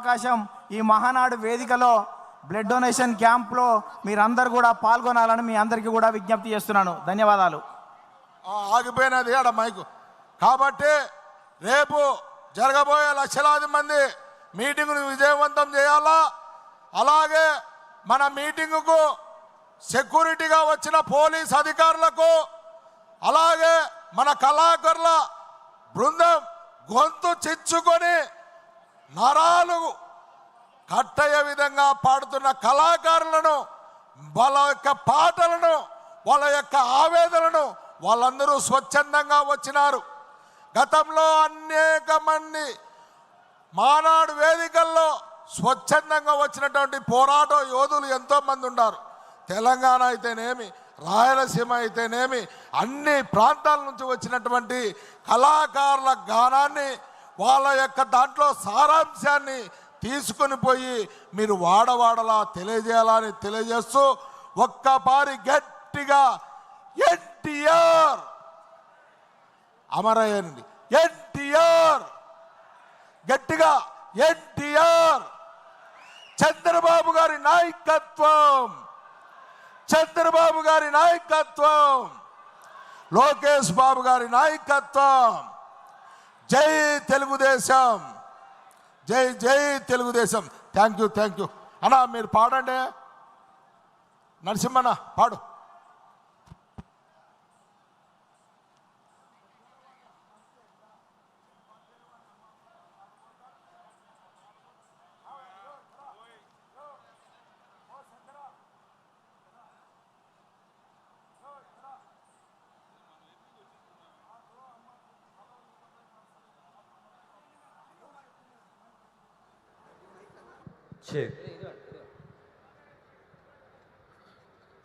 అవకాశం ఈ మహానాడు వేదికలో బ్లడ్ డొనేషన్ క్యాంప్లో మీరందరూ కూడా పాల్గొనాలని మీ అందరికీ కూడా విజ్ఞప్తి చేస్తున్నాను. ధన్యవాదాలు. ఆగిపోయినది ఆడ మైకు. కాబట్టి రేపు జరగబోయే లక్షలాది మంది మీటింగ్ను విజయవంతం చేయాలా? అలాగే మన మీటింగుకు సెక్యూరిటీగా వచ్చిన పోలీస్ అధికారులకు అలాగే మన కళాకారుల బృందం గొంతు చిచ్చుకొని నరాలు కట్టయ్యే విధంగా పాడుతున్న కళాకారులను వాళ్ళ యొక్క పాటలను వాళ్ళ యొక్క ఆవేదనను వాళ్ళందరూ స్వచ్ఛందంగా వచ్చినారు. గతంలో అనేక మంది మానాడు వేదికల్లో స్వచ్ఛందంగా వచ్చినటువంటి పోరాట యోధులు ఎంతోమంది ఉన్నారు. తెలంగాణ అయితేనేమి రాయలసీమ అయితేనేమి అన్ని ప్రాంతాల నుంచి వచ్చినటువంటి కళాకారుల గానాన్ని వాళ్ళ యొక్క దాంట్లో సారాంశాన్ని తీసుకుని పోయి మీరు వాడవాడలా తెలియజేయాలని తెలియజేస్తూ ఒక్కపారి గట్టిగా ఎన్టీఆర్ అమరయ్యండి ఎన్టీఆర్ గట్టిగా ఎన్టీఆర్ చంద్రబాబు గారి నాయకత్వం చంద్రబాబు గారి నాయకత్వం లోకేష్ బాబు గారి నాయకత్వం. జై తెలుగుదేశం. జై జై Telugu Desam. Thank you thank you అన్నా మీరు పాడండి. నరసింహన్న పాడు.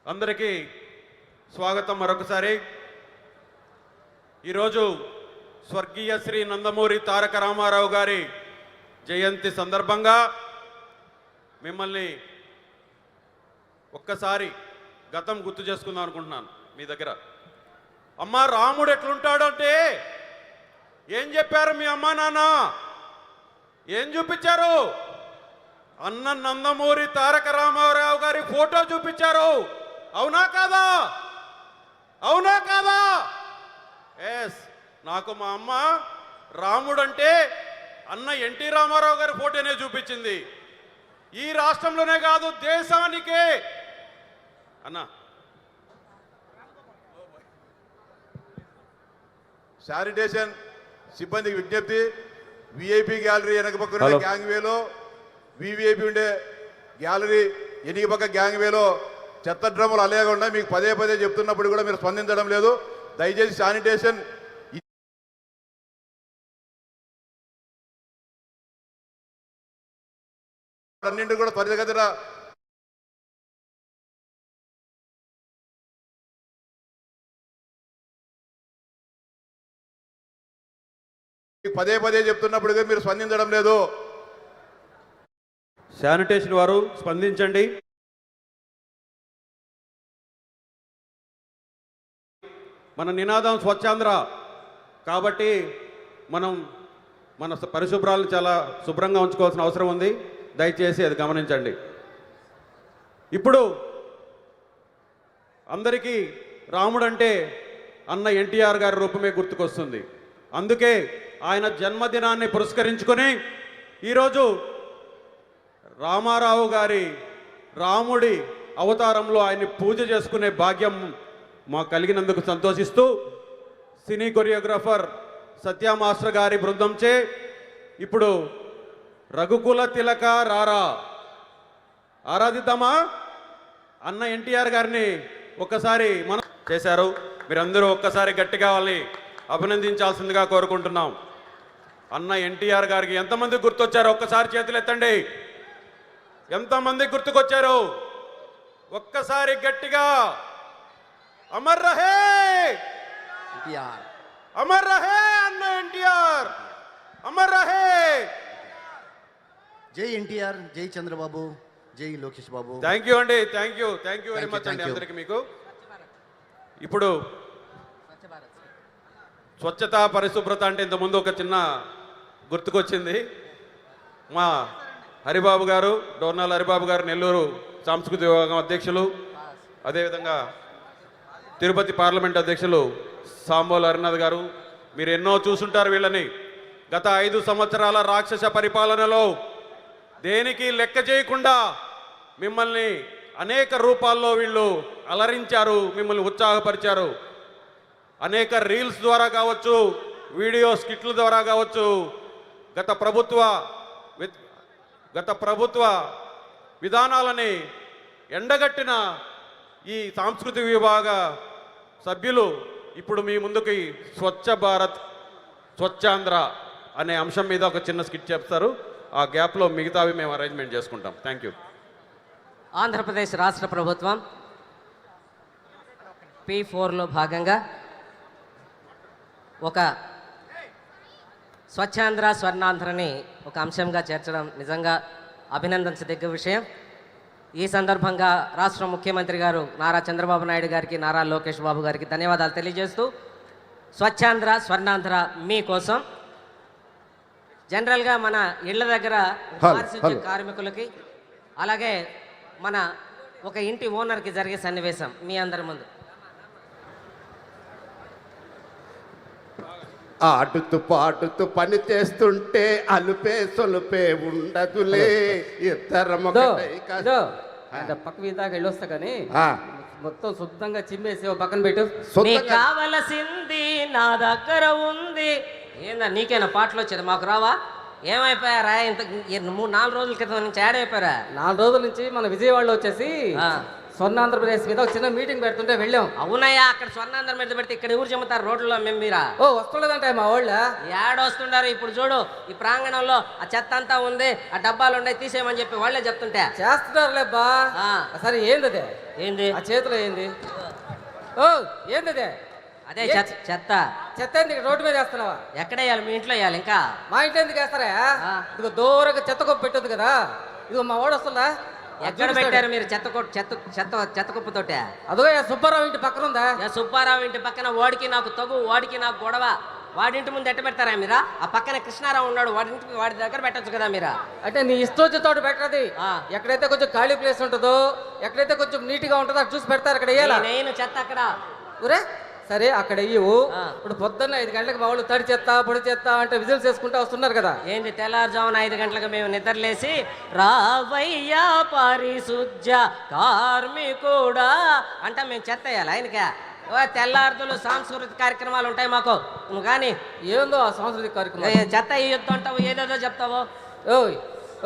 అందరికీ స్వాగతం మరొకసారి. ఈరోజు స్వర్గీయ శ్రీ నందమూరి తారక రామారావు గారి జయంతి సందర్భంగా మిమ్మల్ని ఒక్కసారి గతం గుర్తు చేసుకుందాం అనుకుంటున్నాను మీ దగ్గర. అమ్మ రాముడు ఎట్లుంటాడంటే? ఏం చెప్పారు మీ అమ్మా నాన్న? ఏం చూపించారు? అన్న నందమూరి తారక రామారావు గారి ఫోటో చూపించారు. అవునా కాదా? అవునా కాదా? ఎస్ నాకు మా అమ్మ రాముడు అంటే అన్న ఎన్టీ రామారావు గారి ఫోటోనే చూపించింది. ఈ రాష్ట్రంలోనే కాదు దేశానికే. అన్న. శానిటేషన్ సిబ్బందికి విజ్ఞప్తి విఐపి గ్యాలరీ వెనక పక్కన. గ్యాంగ్ వేలో వివిఐపి ఉండే గ్యాలరీ ఎనిక పక్క గ్యాంగ్ వేలో చెత్త డ్రమ్ములు అలేకుండా మీకు పదే పదే చెప్తున్నప్పుడు కూడా మీరు స్పందించడం లేదు. దయచేసి శానిటేషన్ అన్నింటి కూడా త్వరితగతిన మీకు పదే పదే చెప్తున్నప్పుడు కూడా మీరు స్పందించడం లేదు. శానిటేషన్ వారు స్పందించండి. మన నినాదం స్వచ్ఛాంధ్ర. కాబట్టి మనం మన పరిశుభ్రాలను చాలా శుభ్రంగా ఉంచుకోవాల్సిన అవసరం ఉంది. దయచేసి అది గమనించండి. ఇప్పుడు అందరికీ రాముడు అంటే అన్న ఎన్టీఆర్ గారి రూపమే గుర్తుకొస్తుంది. అందుకే ఆయన జన్మదినాన్ని పురస్కరించుకొని ఈరోజు రామారావు గారి రాముడి అవతారంలో ఆయన్ని పూజ చేసుకునే భాగ్యం మాకు కలిగినందుకు సంతోషిస్తూ సినీ కొరియోగ్రాఫర్ సత్యా మాస్టర్ గారి బృందంచే ఇప్పుడు రఘుకుల తిలక రారా. ఆరాధిద్దామా? అన్న ఎన్టీఆర్ గారిని ఒక్కసారి మనం చేశారు. మీరందరూ ఒక్కసారి గట్టిగా వాళ్ళని అభినందించాల్సిందిగా కోరుకుంటున్నాం. అన్న ఎన్టీఆర్ గారికి ఎంతమంది గుర్తొచ్చారో ఒక్కసారి చేతులు ఎత్తండి ఎంతమంది గుర్తుకొచ్చారు? ఒక్కసారి గట్టిగా. అమర్ రహే! అమర్ రహే అన్న ఎన్టీఆర్! అమర్ రహే! జై ఎన్టీఆర్ జై చంద్రబాబు జై లోకేష్ బాబు. థ్యాంక్ యూ అండి thank you thank you very much అండి. అందరికి మీకు. ఇప్పుడు స్వచ్ఛత పరిశుభ్రత అంటే ఇంతకుముందు ఒక చిన్న గుర్తుకొచ్చింది. మా హరిబాబు గారు డోర్నాల్ హరిబాబు గారు నెల్లూరు సాంస్కృతిక విభాగం అధ్యక్షులు. అదేవిధంగా తిరుపతి పార్లమెంట్ అధ్యక్షులు సాంబోల్ హరినాథ్ గారు. మీరు ఎన్నో చూసుంటారు వీళ్ళని. గత ఐదు సంవత్సరాల రాక్షస పరిపాలనలో దేనికి లెక్క చేయకుండా మిమ్మల్ని అనేక రూపాల్లో వీళ్ళు అలరించారు మిమ్మల్ని ఉత్సాహపరిచారు. అనేక రీల్స్ ద్వారా కావచ్చు వీడియో స్కిట్ల ద్వారా కావచ్చు గత ప్రభుత్వ విత్- గత ప్రభుత్వ విధానాలని ఎండగట్టిన ఈ సాంస్కృతిక విభాగ సభ్యులు ఇప్పుడు మీ ముందుకి స్వచ్ఛ భారత్ స్వచ్ఛాంధ్ర అనే అంశం మీద ఒక చిన్న స్కిట్ చెప్తారు. ఆ గ్యాప్లో మిగతావి మేము అరేంజ్మెంట్ చేసుకుంటాం. థ్యాంక్ యూ ఆంధ్రప్రదేశ్ రాష్ట్ర ప్రభుత్వం పి ఫోర్లో భాగంగా ఒక స్వచ్ఛాంధ్ర స్వర్ణాంధ్రని ఒక అంశంగా చేర్చడం నిజంగా అభినందించదగ్గ విషయం. ఈ సందర్భంగా రాష్ట్ర ముఖ్యమంత్రి గారు నారా చంద్రబాబు నాయుడు గారికి నారా లోకేష్ బాబు గారికి ధన్యవాదాలు తెలియజేస్తూ స్వచ్ఛాంధ్ర స్వర్ణాంధ్ర మీకోసం జనరల్గా మన ఇళ్ళ దగ్గర కార్మికులకి అలాగే మన ఒక ఇంటి ఓనర్కి జరిగే సన్నివేశం మీ అందరి ముందు. ఆడుతూ పాడుతూ పని చేస్తుంటే అలుపే సొలుపే ఉండదులే. ఇద్దరం పక్క మీద వెళ్ళొస్తా కానీ మొత్తం శుద్ధంగా చిమ్మేసి ఓ పక్కన పెట్టు. కావలసింది నా దగ్గర ఉంది. ఏందా నీకేనా పాటలు వచ్చేది మాకు రావా? ఏమైపోయారా ఇంత మూడు నాలుగు రోజుల క్రితం నుంచి ఏడైపోయారా నాలుగు రోజుల నుంచి మన విజయవాడలో వచ్చేసి ఆ. స్వర్ణ ఆంధ్రప్రదేశ్ మీద ఒక చిన్న మీటింగ్ పెడుతుంటే వెళ్ళాం. అవునయ్యా అక్కడ స్వర్ణాంధ్రం మీద పెడితే ఇక్కడ ఎవరు చెమ్ముతారు రోడ్లలో మేము మీరా? ఓ వస్తుండదంట మా వాళ్ళ. ఏడొస్తుండారు ఇప్పుడు చూడు ఈ ప్రాంగణంలో ఆ చెత్త అంతా ఉంది ఆ డబ్బాలు ఉన్నాయి తీసేయమని చెప్పి వాళ్ళే చెప్తుంటే. చేస్తున్నారులే బా. ఆ. సరే ఏంది అదే ఏంది? ఆ చేతిలో ఏంది? ఓ ఏంది అదే అదే చెత్త. చెత్త ఇక్కడ రోడ్డు మీద వేస్తున్నావా? ఎక్కడ వేయాలి? మీ ఇంట్లో వేయాలి ఇంకా? మా ఇంట్లో ఎందుకు వేస్తారా. ఇదిగో దూరంగా చెత్త కుప్ప పెట్టదు కదా. ఇదిగో మా వాడు వస్తుందా? ఎక్కడ పెట్టారు మీరు చెత్త చెత్త చెత్త చెత్త కుప్పతోటే? అదిగో ఆ సుబ్బారావు ఇంటి పక్కన ఉందా? సుబ్బారావు ఇంటి పక్కన వాడికి నాకు తగు వాడికి నాకు గొడవ. వాడింటి ముందు ఎట్ట పెడతారా మీరా? ఆ పక్కన కృష్ణారావు ఉన్నాడు వాడి ఇంటికి వాడి దగ్గర పెట్టొచ్చు కదా మీరా? అంటే నీ ఇష్టం వచ్చే తోట పెట్టది. ఆ. ఎక్కడైతే కొంచెం ఖాళీ ప్లేస్ ఉంటుందో ఎక్కడైతే కొంచెం నీట్గా ఉంటుందో చూసి పెడతారు అక్కడ నేను చెత్త అక్కడ. ఒరే సరే అక్కడ ఇవ్వు. ఇప్పుడు పొద్దున్న ఐదు గంటలకు వాళ్ళు తడి చెత్త పొడి చెత్త అంటే విజిల్స్ వేసుకుంటూ వస్తున్నారు కదా. ఏంది తెల్లారుజామున ఐదు గంటలకు మేము నిద్రలేసి రావయ్యా పారిశుద్ధ కార్మికుడా అంటే మేము చెత్త వేయాలి ఆయనకే? ఓ తెల్లారుతులు సాంస్కృతిక కార్యక్రమాలు ఉంటాయి మాకు. నువ్వు కానీ ఏందో ఆ సాంస్కృతిక కార్యక్రమం చెత్త ఇయ్యొద్దు అంటావు ఏదేదో చెప్తావు? ఓయ్